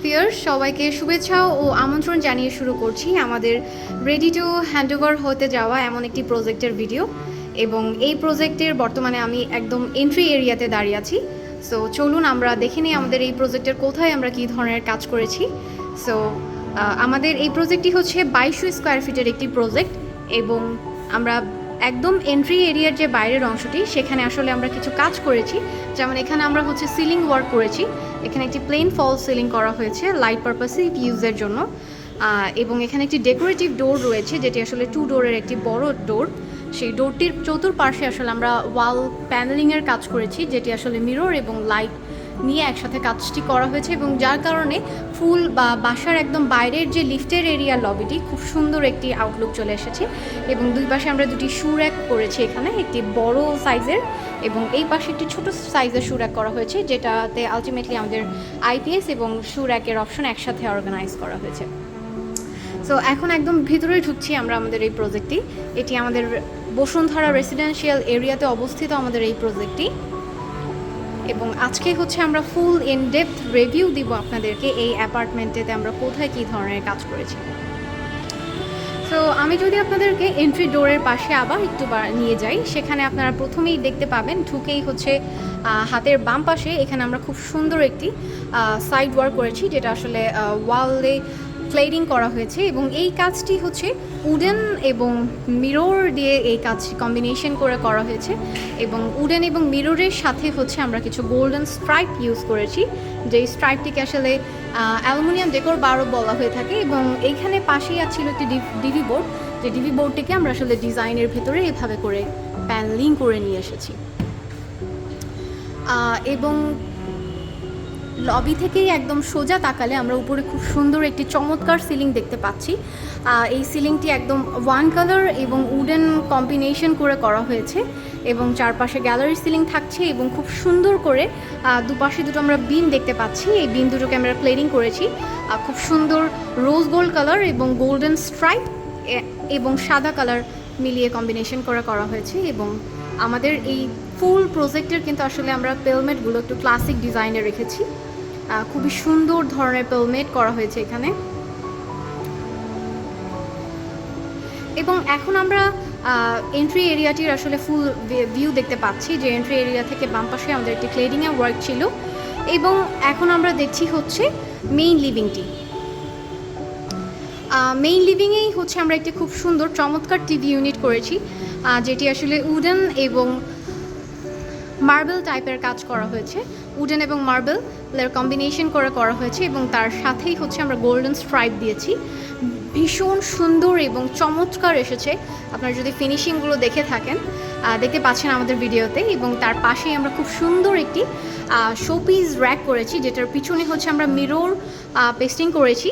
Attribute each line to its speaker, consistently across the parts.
Speaker 1: Fear সবাইকে শুভেচ্ছা ও আমন্ত্রণ জানিয়ে শুরু করছি আমাদের রেডি টু হ্যান্ডওভার হতে যাওয়া এমন একটি প্রজেক্টের ভিডিও এবং এই প্রজেক্টের বর্তমানে আমি একদম এন্ট্রি এরিয়াতে দাঁড়িয়ে আছি। সো চলুন আমরা দেখে নিই আমাদের এই প্রজেক্টের কোথায় আমরা কী ধরনের কাজ করেছি। সো আমাদের এই প্রজেক্টটি হচ্ছে বাইশশো স্কোয়ার ফিটের একটি প্রজেক্ট এবং আমরা একদম এন্ট্রি এরিয়ার যে বাইরের অংশটি, সেখানে আসলে আমরা কিছু কাজ করেছি। যেমন এখানে আমরা হচ্ছে সিলিং ওয়ার্ক করেছি। এখানে একটি প্লেন ফল সিলিং করা হয়েছে লাইট পারপাসে ইউজের জন্য। এবং এখানে একটি ডেকোরেটিভ ডোর রয়েছে, যেটি আসলে টু ডোরের একটি বড় ডোর সেই ডোরটির চতুর্পাশে আসলে আমরা ওয়াল প্যানেলিংয়ের কাজ করেছি, যেটি আসলে মিরর এবং লাইট নিয়ে একসাথে কাজটি করা হয়েছে এবং যার কারণে ফুল বা বাসার একদম বাইরের যে লিফটের এরিয়া লবিটি খুব সুন্দর একটি আউটলুক চলে এসেছে এবং দুই পাশে আমরা দুটি শু র্যাক করেছি এখানে, একটি বড় সাইজের এবং এই পাশে একটি ছোট সাইজের শু র্যাক করা হয়েছে, যেটাতে আলটিমেটলি আমাদের আইপিএস এবং শু র্যাকের অপশন একসাথে অর্গানাইজ করা হয়েছে। সো এখন একদম ভিতরে ঢুকছি আমরা আমাদের এই প্রজেক্টটি এটি আমাদের বসুন্ধরা রেসিডেন্সিয়াল এরিয়াতে অবস্থিত আমাদের এই প্রজেক্টটি এবং আজকে হচ্ছে আমরা ফুল ইন ডেপথ রিভিউ দিব আপনাদেরকে এই অ্যাপার্টমেন্টেতে আমরা কোথায় কী ধরনের কাজ করেছি। সো আমি যদি আপনাদেরকে এন্ট্রি ডোরের পাশে আবার একটু নিয়ে যাই, সেখানে আপনারা প্রথমেই দেখতে পাবেন ঢুকেই হচ্ছে হাতের বাম পাশে এখানে আমরা খুব সুন্দর একটি সাইড ওয়ার্ক করেছি, যেটা আসলে ওয়ালে ক্লেডিং করা হয়েছে এবং এই কাজটি হচ্ছে উডেন এবং মিরর দিয়ে এই কাজ কম্বিনেশন করে করা হয়েছে এবং উডেন এবং মিররের সাথে হচ্ছে আমরা কিছু গোল্ডেন স্ট্রাইপ ইউজ করেছি। যে স্ট্রাইপটিকে আসলে অ্যালুমিনিয়াম ডেকোর বারো বলা হয়ে থাকে এবং এইখানে পাশেই ছিল একটি ডিভি বোর্ড যে ডিভি বোর্ডটিকে আমরা আসলে ডিজাইনের ভেতরে এভাবে করে প্যানেলিং করে নিয়ে এসেছি। এবং লবি থেকেই একদম সোজা তাকালে আমরা উপরে খুব সুন্দর একটি চমৎকার সিলিং দেখতে পাচ্ছি। এই সিলিংটি একদম ওয়ান কালার এবং উডেন কম্বিনেশন করে করা হয়েছে এবং চারপাশে গ্যালারি সিলিং থাকছে এবং খুব সুন্দর করে দুপাশে দুটো আমরা বিন দেখতে পাচ্ছি। এই বিন দুটোকে আমরা প্লেরিং করেছি। খুব সুন্দর রোজ গোল্ড কালার এবং গোল্ডেন স্ট্রাইপ এবং সাদা কালার মিলিয়ে কম্বিনেশন করে করা হয়েছে এবং আমাদের এই ফুল প্রজেক্টের কিন্তু আসলে আমরা পেলমেটগুলো একটু ক্লাসিক ডিজাইনে রেখেছি। খুবই সুন্দর ধরনের পেলমেট করা হয়েছে এখানে। এবং এখন আমরা এন্ট্রি এরিয়াটির আসলে ফুল ভিউ দেখতে পাচ্ছি যে এন্ট্রি এরিয়া থেকে বাম পাশে আমাদের একটি ক্লেডিংয়ের ওয়ার্ক ছিল। এবং এখন আমরা দেখছি হচ্ছে মেইন লিভিংটি মেইন লিভিংয়েই হচ্ছে আমরা একটি খুব সুন্দর চমৎকার টিভি ইউনিট করেছি যেটি আসলে উডেন এবং মার্বেল টাইপের কাজ করা হয়েছে। উডেন এবং মার্বেল এর কম্বিনেশন করে করা হয়েছে এবং তার সাথেই হচ্ছে আমরা গোল্ডেন স্ট্রাইপ দিয়েছি। ভীষণ সুন্দর এবং চমৎকার এসেছে। আপনারা যদি ফিনিশিংগুলো দেখে থাকেন দেখতে পাচ্ছেন আমাদের ভিডিওতে এবং তার পাশেই আমরা খুব সুন্দর একটি শোপিস র্যাক করেছি, যেটার পিছনে হচ্ছে আমরা মিরর পেস্টিং করেছি।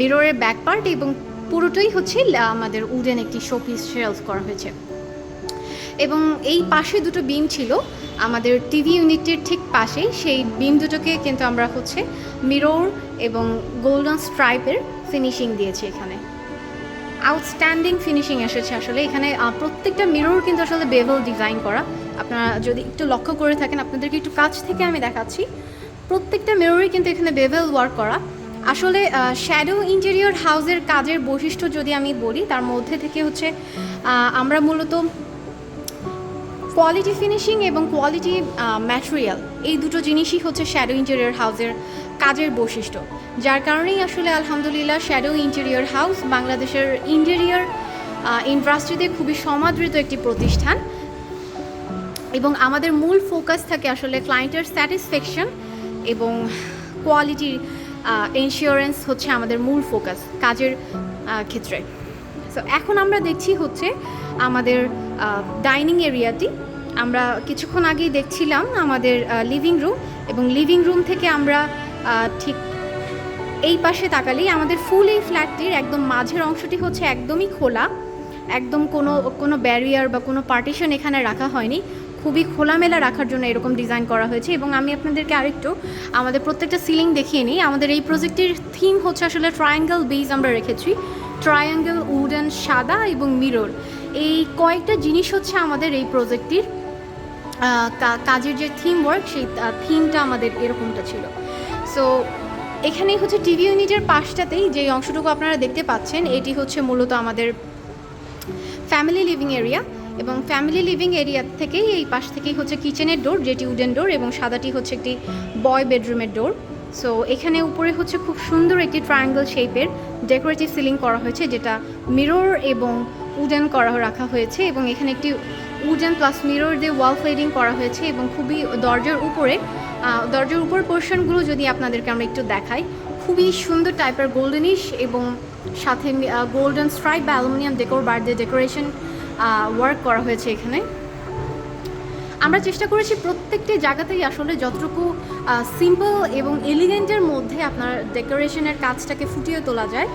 Speaker 1: মিররের ব্যাক পার্ট এবং পুরোটাই হচ্ছে আমাদের উডেন একটি শোপিস শেলফ করা হয়েছে। এবং এই পাশে দুটো বিম ছিল, আমাদের টিভি ইউনিটের ঠিক পাশে সেই বিম দুটোকে কিন্তু আমরা হচ্ছে মিরর এবং গোল্ডেন স্ট্রাইপের ফিনিশিং দিয়েছি এখানে। আউটস্ট্যান্ডিং ফিনিশিং এসেছে আসলে। এখানে প্রত্যেকটা মিরর কিন্তু আসলে বেভেল ডিজাইন করা। আপনারা যদি একটু লক্ষ্য করে থাকেন, আপনাদেরকে একটু কাছ থেকে আমি দেখাচ্ছি। প্রত্যেকটা মিররই কিন্তু এখানে বেভেল ওয়ার্ক করা। আসলে শ্যাডো ইন্টেরিয়র হাউসের কাজের বৈশিষ্ট্য যদি আমি বলি, তার মধ্যে থেকে হচ্ছে আমরা মূলত কোয়ালিটি ফিনিশিং এবং কোয়ালিটি ম্যাটেরিয়াল এই দুটো জিনিসই হচ্ছে শ্যাডো ইন্টেরিয়র হাউসের কাজের বৈশিষ্ট্য। যার কারণেই আসলে আলহামদুলিল্লাহ শ্যাডো ইন্টেরিয়র হাউস বাংলাদেশের ইন্টেরিয়র ইন্ডাস্ট্রিতে খুবই সমাদৃত একটি প্রতিষ্ঠান। এবং আমাদের মূল ফোকাস থাকে আসলে ক্লায়েন্টের স্যাটিসফ্যাকশন এবং কোয়ালিটি ইন্স্যুরেন্স হচ্ছে আমাদের মূল ফোকাস কাজের ক্ষেত্রে। সো এখন আমরা দেখছি হচ্ছে আমাদের ডাইনিং এরিয়াটি আমরা কিছুক্ষণ আগেই দেখছিলাম আমাদের লিভিং রুম এবং লিভিং রুম থেকে আমরা ঠিক এই পাশে তাকালেই আমাদের ফুল এই ফ্ল্যাটটির একদম মাঝের অংশটি হচ্ছে একদমই খোলা। একদম কোনো কোনো ব্যারিয়ার বা কোনো পার্টিশন এখানে রাখা হয়নি। খুবই খোলামেলা রাখার জন্য এরকম ডিজাইন করা হয়েছে এবং আমি আপনাদেরকে আরেকটু আমাদের প্রত্যেকটা সিলিং দেখিয়ে নিই। আমাদের এই প্রজেক্টের থিম হচ্ছে আসলে ট্রায়াঙ্গেল বেজ আমরা রেখেছি। ট্রায়াঙ্গেল উডেন সাদা এবং মিরর এই কয়েকটা জিনিস হচ্ছে আমাদের এই প্রজেক্টটির কাজের যে থিম ওয়ার্ক সেই থিমটা আমাদের এরকমটা ছিল। সো এখানেই হচ্ছে টিভি ইউনিটের পাশটাতেই যে অংশটুকু আপনারা দেখতে পাচ্ছেন, এটি হচ্ছে মূলত আমাদের ফ্যামিলি লিভিং এরিয়া এবং ফ্যামিলি লিভিং এরিয়া থেকেই এই পাশ থেকেই হচ্ছে কিচেনের ডোর যেটি উডেন ডোর এবং সাদাটি হচ্ছে একটি বয় বেডরুমের ডোর সো এখানে উপরে হচ্ছে খুব সুন্দর একটি ট্রায়াঙ্গেল শেপের ডেকোরেটিভ সিলিং করা হয়েছে, যেটা মিরর এবং উডেন করা রাখা হয়েছে এবং এখানে একটি উডেন প্লাস মিরর দিয়ে ওয়াল ফ্লেডিং করা হয়েছে এবং খুবই দরজার উপরে দরজার উপর পোর্শনগুলো যদি আপনাদেরকে আমরা একটু দেখাই, খুবই সুন্দর টাইপের গোল্ডেনিশ এবং সাথে গোল্ডেন স্ট্রাইপ বা অ্যালুমিনিয়াম ডেকোর বার দিয়ে ডেকোরেশন ওয়ার্ক করা হয়েছে এখানে। আমরা চেষ্টা করেছি প্রত্যেকটি জায়গাতেই আসলে যতটুকু সিম্পল এবং এলিগেন্টের মধ্যে আপনার ডেকোরেশনের কাজটাকে ফুটিয়ে তোলা যায়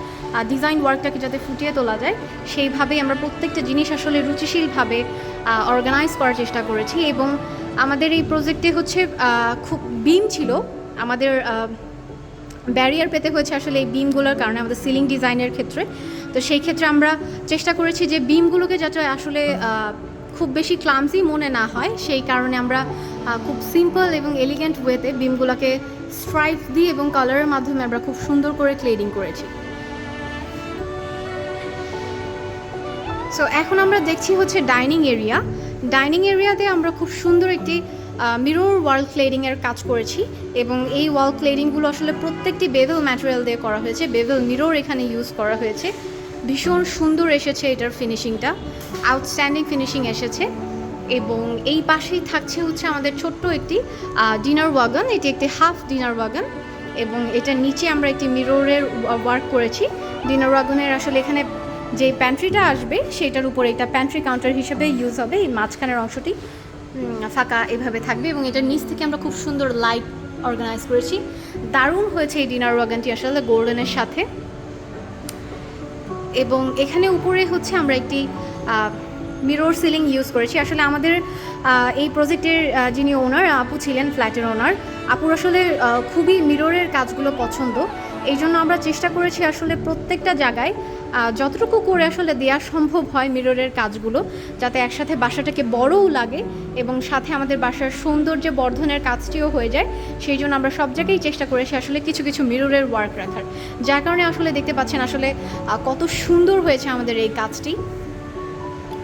Speaker 1: ডিজাইন ওয়ার্কটাকে যাতে ফুটিয়ে তোলা যায়, সেইভাবেই আমরা প্রত্যেকটা জিনিস আসলে রুচিশীলভাবে অর্গানাইজ করার চেষ্টা করেছি এবং আমাদের এই প্রজেক্টে হচ্ছে খুব বিম ছিল। আমাদের ব্যারিয়ার পেতে হয়েছে আসলে এই বিমগুলোর কারণে আমাদের সিলিং ডিজাইনের ক্ষেত্রে। তো সেই ক্ষেত্রে আমরা চেষ্টা করেছি যে বিমগুলোকে যাতে আসলে খুব বেশি ক্লামসি মনে না হয়। সেই কারণে আমরা খুব সিম্পল এবং এলিগেন্ট ওয়েতে বিমগুলোকে স্ট্রাইপ দিয়ে এবং কালারের মাধ্যমে আমরা খুব সুন্দর করে ক্লেডিং করেছি। সো এখন আমরা দেখছি হচ্ছে ডাইনিং এরিয়া ডাইনিং এরিয়াতে আমরা খুব সুন্দর একটি মিরর ওয়াল ক্লেডিংয়ের কাজ করেছি এবং এই ওয়াল ক্লেডিংগুলো আসলে প্রত্যেকটি বেভেল ম্যাটেরিয়াল দিয়ে করা হয়েছে। বেভেল মিরর এখানে ইউজ করা হয়েছে। ভীষণ সুন্দর এসেছে এটার ফিনিশিংটা আউটস্ট্যান্ডিং ফিনিশিং এসেছে এবং এই পাশেই থাকছে হচ্ছে আমাদের ছোট্ট একটি ডিনার ওয়াগন এটি একটি হাফ ডিনার ওয়াগন এবং এটার নিচে আমরা একটি মিররের ওয়ার্ক করেছি। ডিনার ওয়াগনের আসলে এখানে যে প্যান্ট্রিটা আসবে, সেটার উপরে এটা প্যান্ট্রি কাউন্টার হিসেবে ইউজ হবে। এই মাঝখানের অংশটি ফাঁকা এভাবে থাকবে এবং এটার নিচ থেকে আমরা খুব সুন্দর লাইট অর্গানাইজ করেছি। দারুণ হয়েছে এই ডিনার ওয়াগানটি আসলে গোল্ডেনের সাথে। এবং এখানে উপরে হচ্ছে আমরা একটি মিরর সিলিং ইউজ করেছি। আসলে আমাদের এই প্রজেক্টের যিনি ওনার আপু ছিলেন ফ্ল্যাটের ওনার আপুর আসলে খুবই মিররের কাজগুলো পছন্দ। এই জন্য আমরা চেষ্টা করেছি আসলে প্রত্যেকটা জায়গায় যতটুকু করে আসলে দেওয়া সম্ভব হয় মিররের কাজগুলো, যাতে একসাথে বাসাটাকে বড়ও লাগে এবং সাথে আমাদের বাসার সৌন্দর্য বর্ধনের কাজটিও হয়ে যায়। সেই জন্য আমরা সব জায়গায় চেষ্টা করেছি আসলে কিছু কিছু মিররের ওয়ার্ক রাখার। যার কারণে আসলে দেখতে পাচ্ছেন আসলে কত সুন্দর হয়েছে আমাদের এই কাজটি।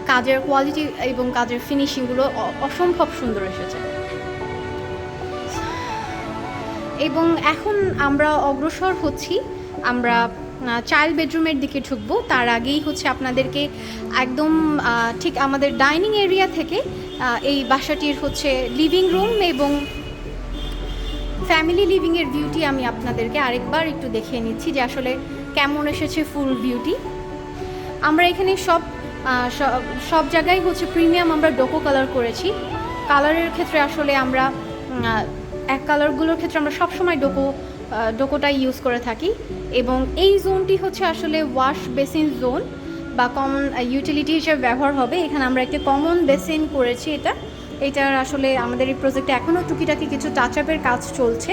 Speaker 1: কাজের কোয়ালিটি এবং কাজের ফিনিশিংগুলো অসম্ভব সুন্দর এসেছে। এবং এখন আমরা অগ্রসর হচ্ছি, আমরা চাইল্ড বেডরুমের দিকে ঢুকবো। তার আগেই হচ্ছে আপনাদেরকে একদম ঠিক আমাদের ডাইনিং এরিয়া থেকে এই বাসাটির হচ্ছে লিভিং রুম এবং ফ্যামিলি লিভিংয়ের ভিউটি আমি আপনাদেরকে আরেকবার একটু দেখিয়ে নিচ্ছি যে আসলে কেমন এসেছে ফুল ভিউটি আমরা এখানে সব- সব জায়গায় হচ্ছে প্রিমিয়াম আমরা ডোকো কালার করেছি। কালারের ক্ষেত্রে আসলে আমরা এক কালারগুলোর ক্ষেত্রে আমরা সবসময় ডোকো ডোকোটাই ইউজ করে থাকি। এবং এই জোনটি হচ্ছে আসলে ওয়াশ বেসিন জোন বা কমন ইউটিলিটি হিসেবে ব্যবহার হবে। এখানে আমরা একটি কমন বেসিন করেছি এটা। এটার আসলে আমাদের এই প্রজেক্টে এখনও টুকিটাকি কিছু টাচ আপের কাজ চলছে।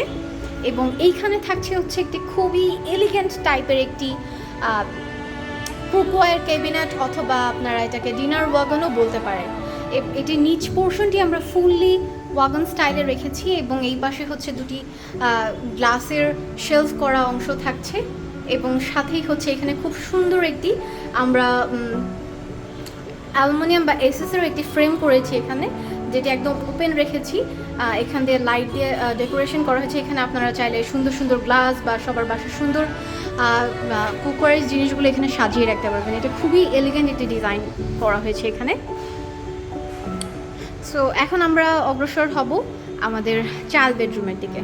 Speaker 1: এবং এইখানে থাকছে হচ্ছে একটি খুবই এলিগেন্ট টাইপের একটি কুকওয়ার ক্যাবিনেট অথবা আপনারা এটাকে ডিনার ওয়াগনও বলতে পারেন। এ- এটির নিচ পোর্শনটি আমরা ফুললি ওয়াগন স্টাইলে রেখেছি এবং এই পাশে হচ্ছে দুটি গ্লাসের শেলফ করা অংশ থাকছে এবং সাথেই হচ্ছে এখানে খুব সুন্দর একটি আমরা অ্যালুমিনিয়াম বা এসএসের একটি ফ্রেম করেছি এখানে। যেটি একদম ওপেন রেখেছি এখান দিয়ে লাইট দিয়ে ডেকোরেশন করা হয়েছে। এখানে আপনারা চাইলে সুন্দর সুন্দর গ্লাস বা সবার বাসার সুন্দর কুকারের জিনিসগুলো এখানে সাজিয়ে রাখতে পারবেন। এটা খুবই এলিগেন্ট একটি ডিজাইন করা হয়েছে এখানে। সো এখন আমরা অগ্রসর হব আমাদের চাইল্ড বেডরুমের দিকে।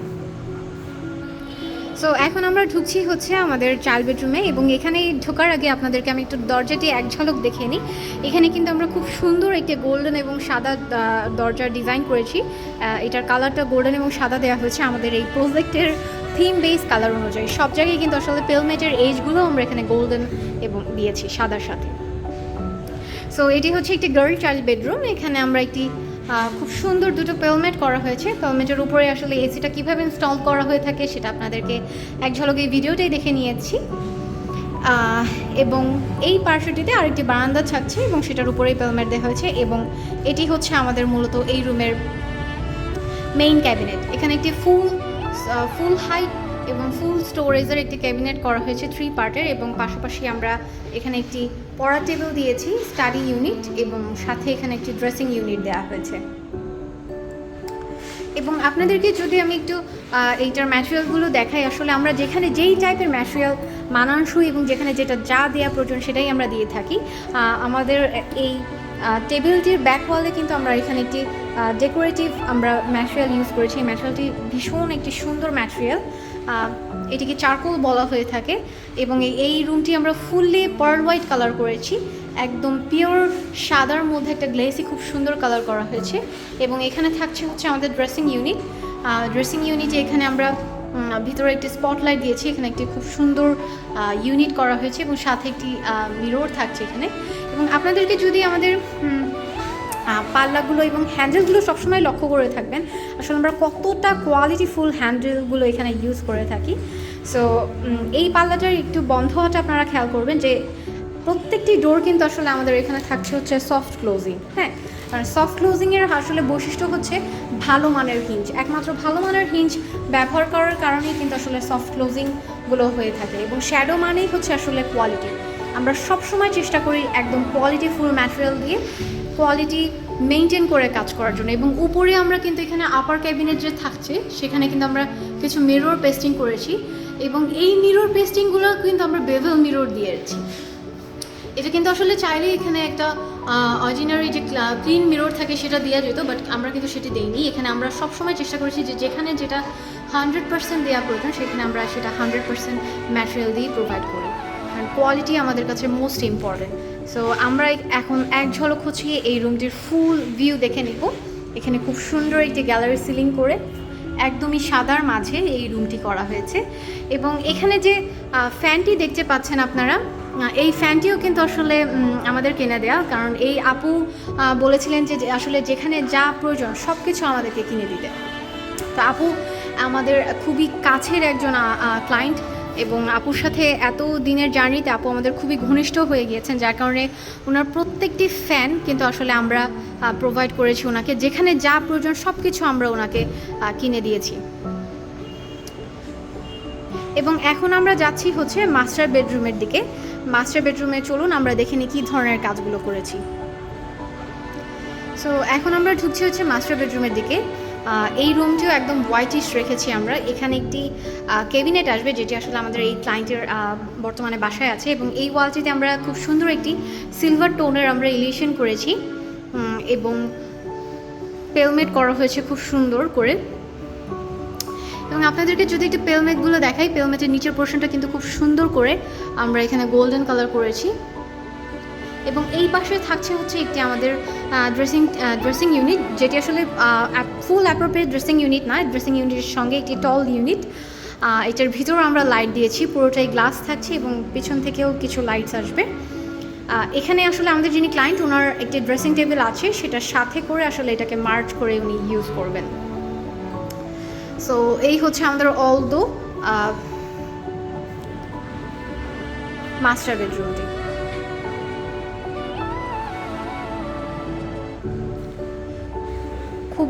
Speaker 1: সো এখন আমরা ঢুকছি হচ্ছে আমাদের চাইল্ড বেডরুমে এবং এখানে ঢোকার আগে আপনাদেরকে আমি একটু দরজাটি এক ঝলক দেখে নিই। এখানে কিন্তু আমরা খুব সুন্দর একটি গোল্ডেন এবং সাদা দরজার ডিজাইন করেছি। এটার কালারটা গোল্ডেন এবং সাদা দেওয়া হয়েছে আমাদের এই প্রজেক্টের থিম বেস কালার অনুযায়ী। সব জায়গায় কিন্তু আসলে পেলমেটের এজগুলো আমরা এখানে গোল্ডেন এবং দিয়েছি সাদার সাথে। সো এটি হচ্ছে একটি গার্ল চাইল্ড বেডরুম এখানে আমরা একটি খুব সুন্দর দুটো পেলমেট করা হয়েছে। পেলমেটের উপরে আসলে এসিটা কীভাবে ইনস্টল করা হয়ে থাকে সেটা আপনাদেরকে এক ঝলক এই ভিডিওটাই দেখে নিয়েছি। এবং এই পার্শ্বটিতে আরেকটি বারান্দা থাকছে এবং সেটার উপরেই পেলমেট দেওয়া হয়েছে এবং এটি হচ্ছে আমাদের মূলত এই রুমের মেইন ক্যাবিনেট এখানে একটি ফুল ফুল হাইট এবং ফুল স্টোরেজের একটি ক্যাবিনেট করা হয়েছে থ্রি পার্টের এবং পাশাপাশি আমরা এখানে একটি পড়া টেবিল দিয়েছি স্টাডি ইউনিট এবং সাথে এখানে একটি ড্রেসিং ইউনিট দেওয়া হয়েছে। এবং আপনাদেরকে যদি আমি একটু এইটার ম্যাটেরিয়ালগুলো দেখাই, আসলে আমরা যেখানে যেই টাইপের ম্যাটেরিয়াল মানানসই এবং যেখানে যেটা যা দেওয়া প্রয়োজন সেটাই আমরা দিয়ে থাকি। আমাদের এই টেবিলটির ব্যাক ওয়ালে কিন্তু আমরা এখানে একটি ডেকোরেটিভ আমরা ম্যাটেরিয়াল ইউজ করেছি। এই ম্যাটেরিয়ালটি ভীষণ একটি সুন্দর ম্যাটেরিয়াল এটিকে চারকোল বলা হয়ে থাকে এবং এই- রুমটি আমরা ফুললি পার্ল হোয়াইট কালার করেছি। একদম পিওর সাদার মধ্যে একটা গ্লেসি খুব সুন্দর কালার করা হয়েছে এবং এখানে থাকছে হচ্ছে আমাদের ড্রেসিং ইউনিট। ড্রেসিং ইউনিটে এখানে আমরা ভিতরে একটি স্পটলাইট দিয়েছি, এখানে একটি খুব সুন্দর ইউনিট করা হয়েছে এবং সাথে একটি মিরর থাকছে এখানে। এবং আপনাদেরকে যদি আমাদের পাল্লাগুলো এবং হ্যান্ডেলগুলো সবসময় লক্ষ্য করে থাকবেন, আসলে আমরা কতটা কোয়ালিটিফুল হ্যান্ডেলগুলো এখানে ইউজ করে থাকি। সো এই পাল্লাটার একটু বন্ধ হওয়াটা আপনারা খেয়াল করবেন যে প্রত্যেকটি ডোর কিন্তু আসলে আমাদের এখানে থাকছে হচ্ছে সফট ক্লোজিং হ্যাঁ? আর সফট ক্লোজিংয়ের আসলে বৈশিষ্ট্য হচ্ছে ভালো মানের হিঞ্জ একমাত্র ভালো মানের হিঞ্জ ব্যবহার করার কারণেই কিন্তু আসলে সফট ক্লোজিংগুলো হয়ে থাকে এবং শ্যাডো মানেই হচ্ছে আসলে কোয়ালিটি আমরা সবসময় চেষ্টা করি একদম কোয়ালিটিফুল ম্যাটেরিয়াল দিয়ে কোয়ালিটি মেনটেন করে কাজ করার জন্য এবং উপরে আমরা কিন্তু এখানে আপার ক্যাবিনেট যে থাকছে, সেখানে কিন্তু আমরা কিছু মিরর পেস্টিং করেছি। এবং এই মিরর পেস্টিংগুলো কিন্তু আমরা বেভেল মিরর দিয়েছি এটা কিন্তু আসলে চাইলে এখানে একটা অর্ডিনারি যে ক্লিন মিরর থাকে সেটা দেওয়া যেত বাট আমরা কিন্তু সেটি দেইনি। এখানে আমরা সবসময় চেষ্টা করেছি যে যেখানে যেটা হান্ড্রেড পার্সেন্ট দেওয়া প্রয়োজন, সেখানে আমরা সেটা হান্ড্রেড পার্সেন্ট ম্যাটেরিয়াল দিয়ে প্রোভাইড করি। কারণ কোয়ালিটি আমাদের কাছে মোস্ট ইম্পর্টেন্ট সো আমরা এখন এক ঝলক হচ্ছে এই রুমটির ফুল ভিউ দেখে নিব। এখানে খুব সুন্দর একটি গ্যালারি সিলিং করে একদমই সাদার মাঝে এই রুমটি করা হয়েছে। এবং এখানে যে ফ্যানটি দেখতে পাচ্ছেন আপনারা এই ফ্যানটিও কিন্তু আসলে আমাদের কিনে দেওয়া কারণ এই আপু বলেছিলেন যে আসলে যেখানে যা প্রয়োজন সব কিছু আমাদেরকে কিনে দিতে। তো আপু, আমাদের খুবই কাছের একজন ক্লায়েন্ট এবং আপুর সাথে এত দিনের জার্নিতে আপু আমাদের খুবই ঘনিষ্ঠ হয়ে গিয়েছেন, যার কারণে ওনার প্রত্যেকটি ফ্যান কিন্তু আসলে আমরা প্রোভাইড করেছি ওনাকে। যেখানে যা প্রয়োজন সব কিছু আমরা ওনাকে কিনে দিয়েছি। এবং এখন আমরা যাচ্ছি হচ্ছে মাস্টার বেডরুমের দিকে। মাস্টার বেডরুমে চলুন, আমরা দেখে নিই কী ধরনের কাজগুলো করেছি। সো এখন আমরা ঢুকছি হচ্ছে মাস্টার বেডরুমের দিকে। এই রুমটিও একদম হোয়াইটিশ রেখেছি আমরা। এখানে একটি ক্যাবিনেট আসবে যেটি আসলে আমাদের এই ক্লায়েন্টের বর্তমানে বাসায় আছে এবং এই ওয়ালটিতে আমরা খুব সুন্দর একটি সিলভার টোনের আমরা ইলিয়েশন করেছি। এবং পেলমেট করা হয়েছে খুব সুন্দর করে। এবং আপনাদেরকে যদি একটু পেলমেটগুলো দেখাই পেলমেটের নিচের পোর্শনটা কিন্তু খুব সুন্দর করে আমরা এখানে গোল্ডেন কালার করেছি। এবং এই পাশে থাকছে হচ্ছে একটি আমাদের ড্রেসিং ড্রেসিং ইউনিট যেটি আসলে ফুল অ্যাপ্রোপ্রিয়েট ড্রেসিং ইউনিট নয় ড্রেসিং ইউনিটের সঙ্গে একটি টল ইউনিট এটার ভিতরেও আমরা লাইট দিয়েছি, পুরোটাই গ্লাস থাকছে এবং পিছন থেকেও কিছু লাইটস আসবে। এখানে আসলে আমাদের যিনি ক্লায়েন্ট ওনার একটি ড্রেসিং টেবিল আছে সেটার সাথে করে আসলে এটাকে মার্চ করে উনি ইউজ করবেন। সো এই হচ্ছে আমাদের অল দো মাস্টার বেডরুমটি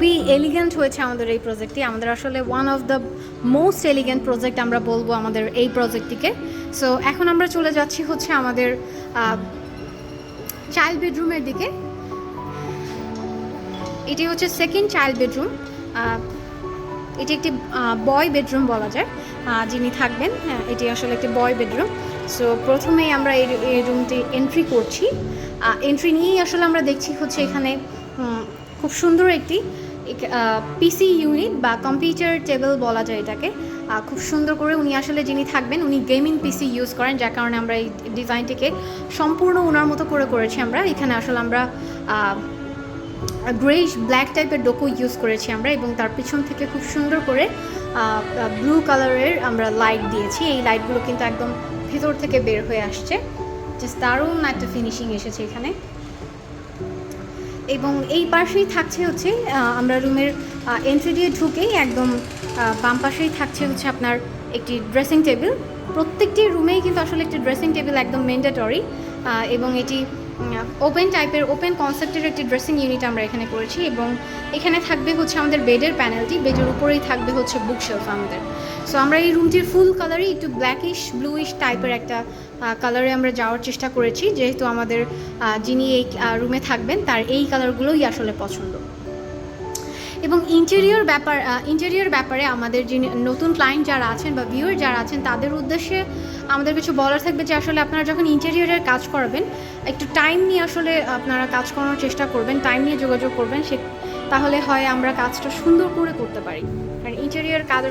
Speaker 1: খুবই এলিগেন্ট হয়েছে আমাদের এই প্রজেক্টটি আমাদের আসলে one of the most elegant project আমরা বলব আমাদের এই প্রজেক্টটিকে সো এখন আমরা চলে যাচ্ছি হচ্ছে আমাদের চাইল্ড বেডরুমের দিকে। এটি হচ্ছে সেকেন্ড চাইল্ড বেডরুম এটি একটি বয় বেডরুম বলা যায়। যিনি থাকবেন হ্যাঁ এটি আসলে একটি বয় বেডরুম সো প্রথমেই আমরা এই এই রুমটি এন্ট্রি করছি। এন্ট্রি নিয়েই আসলে আমরা দেখছি হচ্ছে এখানে খুব সুন্দর একটি পিসি ইউনিট বা কম্পিউটার টেবিল বলা যায় এটাকে। খুব সুন্দর করে উনি আসলে যিনি থাকবেন, উনি গেমিং পিসি ইউজ করেন, যার কারণে আমরা এই ডিজাইনটিকে সম্পূর্ণ ওনার মতো করে করেছি আমরা। এখানে আসলে আমরা গ্রেইশ ব্ল্যাক টাইপের ডোকো ইউজ করেছি আমরা এবং তার পিছন থেকে খুব সুন্দর করে ব্লু কালারের আমরা লাইট দিয়েছি। এই লাইটগুলো কিন্তু একদম ভেতর থেকে বের হয়ে আসছে। জাস্ট দারুণ একটা ফিনিশিং এসেছে এখানে। এবং এই পাশেই থাকছে হচ্ছে আমরা রুমের এন্ট্রি দিয়ে ঢুকেই একদম বাম পাশেই থাকছে হচ্ছে আপনার একটি ড্রেসিং টেবিল প্রত্যেকটি রুমেই কিন্তু আসলে একটি ড্রেসিং টেবিল একদম ম্যান্ডেটরি এবং এটি ওপেন টাইপের ওপেন কনসেপ্টের একটি ড্রেসিং ইউনিট আমরা এখানে করেছি এবং এখানে থাকবে হচ্ছে আমাদের বেডের প্যানেলটি বেডের উপরেই থাকবে হচ্ছে বুকশেলফ আমাদের। সো আমরা এই রুমটির ফুল কালারই একটু ব্ল্যাকিশ ব্লুইশ টাইপের একটা কালারে আমরা যাওয়ার চেষ্টা করেছি। যেহেতু আমাদের যিনি এই রুমে থাকবেন, তার এই কালারগুলোই আসলে পছন্দ। এবং ইন্টেরিয়র ব্যাপার ইন্টেরিয়র ব্যাপারে আমাদের যিনি নতুন ক্লায়েন্ট যারা আছেন বা ভিউয়ার যারা আছেন, তাদের উদ্দেশ্যে আমাদের কিছু বলার থাকবে যে আসলে আপনারা যখন ইন্টেরিয়রের কাজ করবেন, একটু টাইম নিয়ে আসলে আপনারা কাজ করানোর চেষ্টা করবেন টাইম নিয়ে যোগাযোগ করবেন, সে, তাহলে হয় আমরা কাজটা সুন্দর করে করতে পারি। কারণ ইন্টেরিয়র কাজ